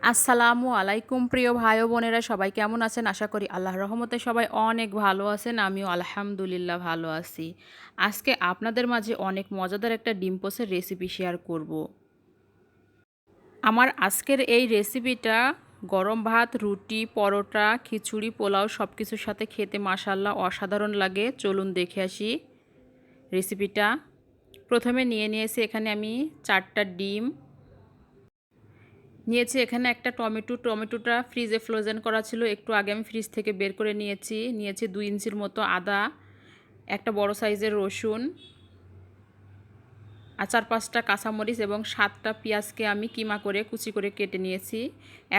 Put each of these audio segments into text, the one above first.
আসসালামু আলাইকুম, প্রিয় ভাই বোনেরা, সবাই কেমন আছেন? আশা করি আল্লাহ রহমতে সবাই অনেক ভালো আছেন, আমিও আলহামদুলিল্লাহ ভালো আছি। আজকে আপনাদের মাঝে অনেক মজাদার একটা ডিম পোসের রেসিপি শেয়ার করব। আমার আজকের এই রেসিপিটা গরম ভাত, রুটি, পরোটা, খিচুড়ি, পোলাও সব কিছুর সাথে খেতে মাসাল্লাহ অসাধারণ লাগে। চলুন দেখে আসি রেসিপিটা প্রথমে নিয়ে নিয়েছি এখানে আমি চারটা ডিম নিয়েছি এখানে একটা টমেটো। টমেটোটা ফ্রিজে ফ্রোজেন করা ছিল। একটু আগে আমি ফ্রিজ থেকে বের করে নিয়েছি। নিয়েছি দুই ইঞ্চির মতো আদা, একটা বড় সাইজের রসুন আর চার পাঁচটা কাঁচামরিচ এবং সাতটা পেঁয়াজকে আমি কিমা করে কুচি করে কেটে নিয়েছি।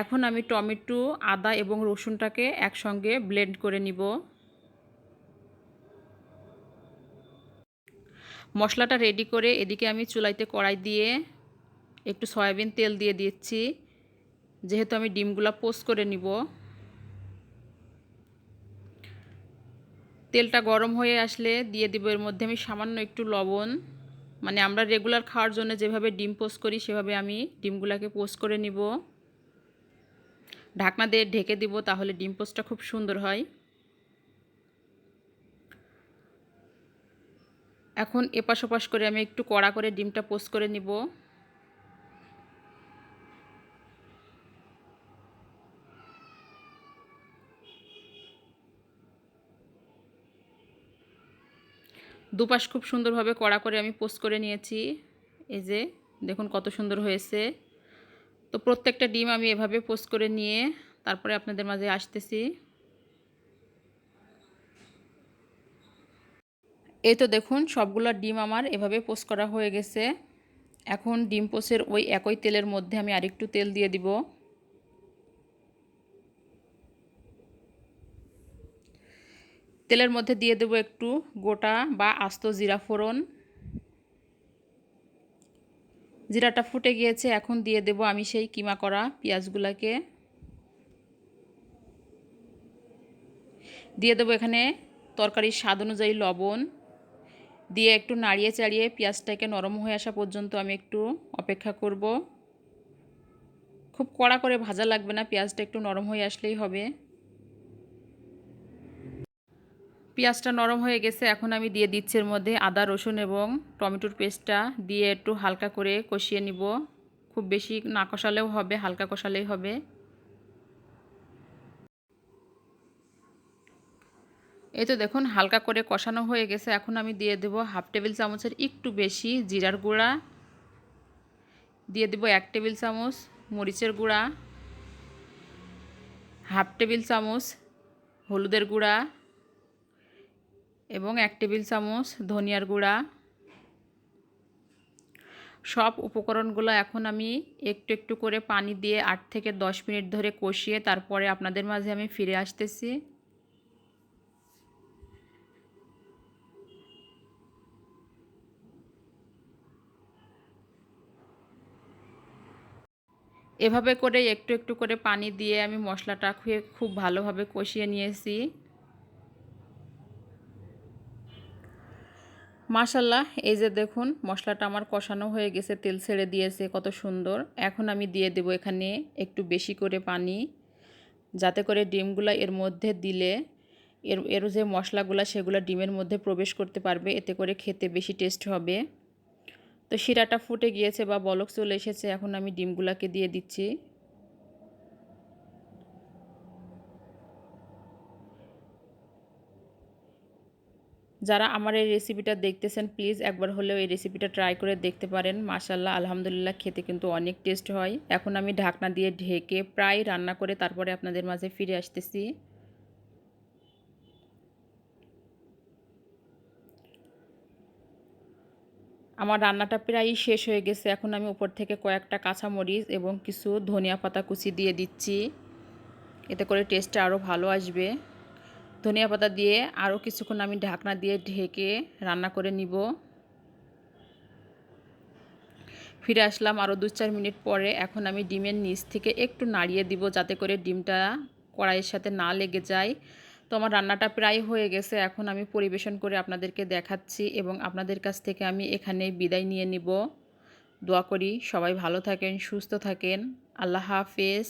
এখন আমি টমেটো, আদা এবং রসুনটাকে একসঙ্গে ব্লেন্ড করে নিব। মশলাটা রেডি করে এদিকে আমি চুলাইতে কড়াই দিয়ে একটু সয়াবিন তেল দিয়ে দিচ্ছি। যেহেতু আমি ডিমগুলো পোস্ট করে নিব। তেলটা গরম হয়ে আসলে দিয়ে দিব, এর মধ্যে আমি সামান্য একটু লবণ। মানে আমরা রেগুলার খাওয়ার জন্য যেভাবে ডিম পোস্ট করি, সেভাবে আমি ডিমগুলোকে পোস্ট করে নিব। ঢাকনা দিয়ে ঢেকে দিব, তাহলে ডিম পোস্টটা খুব সুন্দর হয়। এখন এপাশ ওপাশ করে আমি একটু কড়া করে ডিমটা পোস্ট করে নিব। দুপাশ খুব সুন্দরভাবে কড়া করে আমি পোস্ট করে নিয়েছি। এই যে, দেখুন কত সুন্দর হয়েছে। তো প্রত্যেকটা ডিম আমি এভাবে পোস্ট করে নিয়ে তারপরে আপনাদের মাঝে আসতেছি। এই তো দেখুন সবগুলো ডিম আমার এভাবে পোস্ট করা হয়ে গেছে। এখন ডিম পোস্টের ওই একই তেলের মধ্যে আমি আরেকটু তেল দিয়ে দিব। তেলের মধ্যে দিয়ে দেবো একটু গোটা বা আস্ত জিরা ফোড়ন। জিরাটা ফুটে গিয়েছে, এখন দিয়ে দেব আমি সেই কিমা করা পেঁয়াজগুলোকে। দিয়ে দেবো এখানে তরকারির স্বাদ অনুযায়ী লবণ। দিয়ে একটু নাড়িয়ে চাড়িয়ে পেঁয়াজটাকে নরম হয়ে আসা পর্যন্ত আমি একটু অপেক্ষা করব। খুব কড়া করে ভাজা লাগবে না, পেঁয়াজটা একটু নরম হয়ে আসলেই হবে। পেঁয়াজটা নরম হয়ে গেছে, এখন আমি দিয়ে দিচ্ছি এর মধ্যে আদা, রসুন এবং টমেটোর পেস্টটা দিয়ে একটু হালকা করে কষিয়ে নিব। খুব বেশি না কষালেও হবে, হালকা কষালেই হবে। এই তো দেখুন, হালকা করে কষানো হয়ে গেছে, এখন আমি দিয়ে দেব হাফ টেবিল চামচের একটু বেশি জিরার গুঁড়া। দিয়ে দেব এক টেবিল চামচ মরিচের গুঁড়া, হাফ টেবিল চামচ হলুদের গুঁড়া এবং এক টেবিল চামচ ধনিয়ার গুঁড়া। সব উপকরণগুলো এখন আমি একটু একটু করে পানি দিয়ে আট থেকে দশ মিনিট ধরে কষিয়ে তারপরে আপনাদের মাঝে আমি ফিরে আসতেছি। এভাবে করে একটু একটু করে পানি দিয়ে আমি মশলাটা খুব ভালোভাবে কষিয়ে নিয়েছি। মাশাল্লাহ, এই যে দেখুন, মশলাটা আমার কষানো হয়ে গেছে, তেল ছেড়ে দিয়েছে, কত সুন্দর। এখন আমি দিয়ে দেব এখানে একটু বেশি করে পানি, যাতে করে ডিমগুলো এর মধ্যে দিলে এর এর যে মশলাগুলো, সেগুলো ডিমের মধ্যে প্রবেশ করতে পারবে, এতে করে খেতে বেশি টেস্ট হবে। তো শিরাটা ফুটে গিয়েছে বা বলক চলে এসেছে, এখন আমি ডিমগুলাকে দিয়ে দিচ্ছি। যারা আমার এই রেসিপিটা দেখতেছেন প্লিজ একবার হলেও এই রেসিপিটা ট্রাই করে দেখতে পারেন। মাশাল্লাহ আলহামদুলিল্লাহ খেতে কিন্তু অনেক টেস্ট হয়। এখন আমি ঢাকনা দিয়ে ঢেকে প্রায় রান্না করে তারপরে আপনাদের মাঝে ফিরে আসতেছি। আমার রান্নাটা প্রায়ই শেষ হয়ে গেছে। এখন আমি উপর থেকে কয়েকটা কাঁচামরিচ এবং কিছু ধনিয়া পাতা কুচি দিয়ে দিচ্ছি। এতে করে টেস্টটা আরও ভালো আসবে। ধনিয়া পাতা দিয়ে আরও কিছুক্ষণ আমি ঢাকনা দিয়ে ঢেকে রান্না করে নিব। ফিরে আসলাম আরও দু চার মিনিট পরে। এখন আমি ডিমের নিচ থেকে একটু নাড়িয়ে দিব যাতে করে ডিমটা কড়াইয়ের সাথে না লেগে যায়। তো আমার রান্নাটা প্রায় হয়ে গেছে। এখন আমি পরিবেশন করে আপনাদেরকে দেখাচ্ছি এবং আপনাদের কাছ থেকে আমি এখানে বিদায় নিয়ে নিব। দোয়া করি সবাই ভালো থাকেন, সুস্থ থাকেন। আল্লাহ হাফেজ।